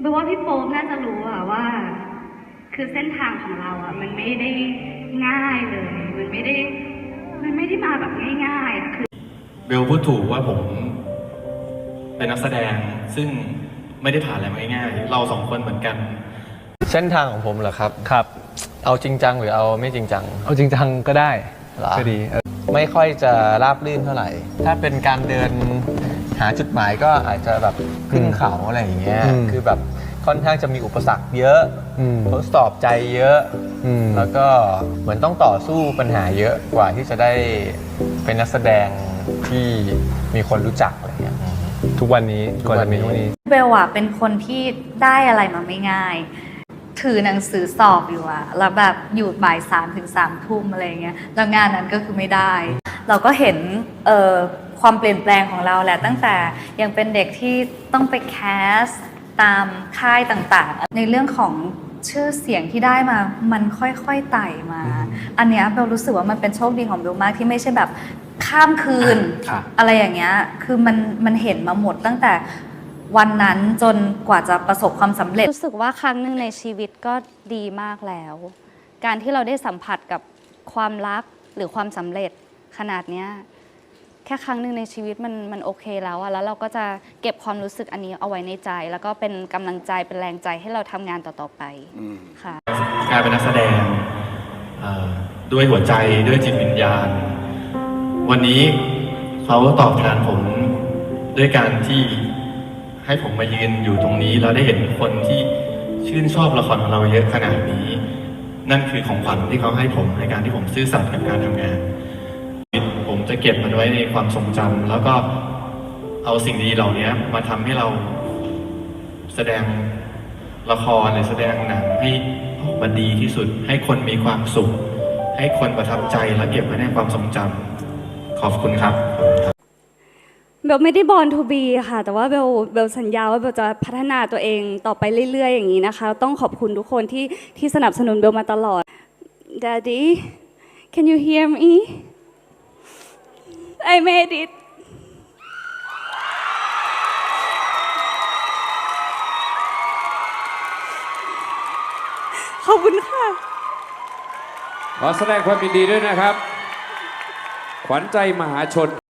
แปลว่าพี่โป๊ปน่าจะรู้อะว่า คือเส้นทางของเราอะมันไม่ได้ง่ายเลย มันไม่ได้ มันไม่ได้มาแบบง่ายๆอะคือ เบลพูดถูกว่าผมเป็นนักแสดงซึ่งไม่ได้ผ่านอะไรมาง่ายๆเราสองคนเหมือนกัน เส้นทางของผมเหรอครับ ครับ เอาจริงจังหรือเอาไม่จริงจังเอาจริงจังก็ได้เหรอก็ดีเออไม่ค่อยจะราบรื่นเท่าไหร่ ถ้าเป็นการเดิน หาจุดหมายก็อาจจะแบบขึ้นเขาอะไรอย่างเงี้ยอืมคือแบบค่อนข้างจะมีอุปสรรคเยอะอืมทดสอบใจเยอะ อืม แล้วก็เหมือนต้องต่อสู้ปัญหาเยอะกว่าที่จะได้เป็นนักแสดงที่มีคนรู้จักอะไรเงี้ย ทุกวันนี้ทุกก่อนวันจะมีนี้ทุกวันนี้ เบลอะเป็นคนที่ได้อะไรมาไม่ง่าย ถือหนังสือสอบอยู่อะแล้วแบบอยู่บ่ายสามถึงสามทุ่มอะไรเงี้ย แล้วงานนั้นก็คือไม่ได้ เราก็เห็นเอ่อความเปลี่ยนแปลงของเราแหละตั้งแต่ยังเป็นเด็กที่ต้องไปแคสตามค่ายต่างๆ ในเรื่องของชื่อเสียงที่ได้มา มันค่อยๆไต่มา อันเนี้ยเบลรู้สึกว่ามันเป็นโชคดีของเบลมากที่ไม่ใช่แบบข้ามคืนครับอะไรอย่างเงี้ย คือมันมันเห็นมาหมดตั้งแต่วันนั้นจนกว่าจะประสบความสำเร็จ รู้สึกว่าครั้งหนึ่งในชีวิตก็ดีมากแล้ว การที่เราได้สัมผัสกับความรักหรือความสำเร็จ ขนาดเนี้ยแค่ครั้งหนึ่งในชีวิตมันมันโอเคแล้วอะแล้วเราก็จะเก็บความรู้สึกอันนี้เอาไว้ในใจ แล้วก็เป็นกำลังใจเป็นแรงใจให้เราทำงานต่อๆไปค่ะ การเป็นนักแสดงเอ่อด้วยหัวใจด้วยจิตวิญญาณ วันนี้เขาตอบแทนผมด้วยการที่ให้ผมมายืนอยู่ตรงนี้ แล้วได้เห็นคนที่ชื่นชอบละครของเราเยอะขนาดนี้ นั่นคือของขวัญที่เขาให้ผมในการที่ผมซื่อสัตย์กับการทำงานผม จะเก็บมันไว้ในความทรงจำแล้วก็เอาสิ่งดีเหล่านี้มาทำให้เราแสดงละครหรือแสดงหนังให้ออกมาดีที่สุด ให้คนมีความสุข ให้คนประทับใจและเก็บไว้ในความทรงจำขอบคุณครับเบลไม่ได้บอลทูบีค่ะ แต่ว่าเบลเบลสัญญาว่าเบลจะพัฒนาตัวเองต่อไปเรื่อย ๆ อย่างนี้นะคะ ต้องขอบคุณทุกคนที่ที่สนับสนุนเบลมาตลอด Daddy can you hear me I made it ขอบคุณค่ะขอแสดงความยินดีด้วยนะครับ ขวัญใจมหาชน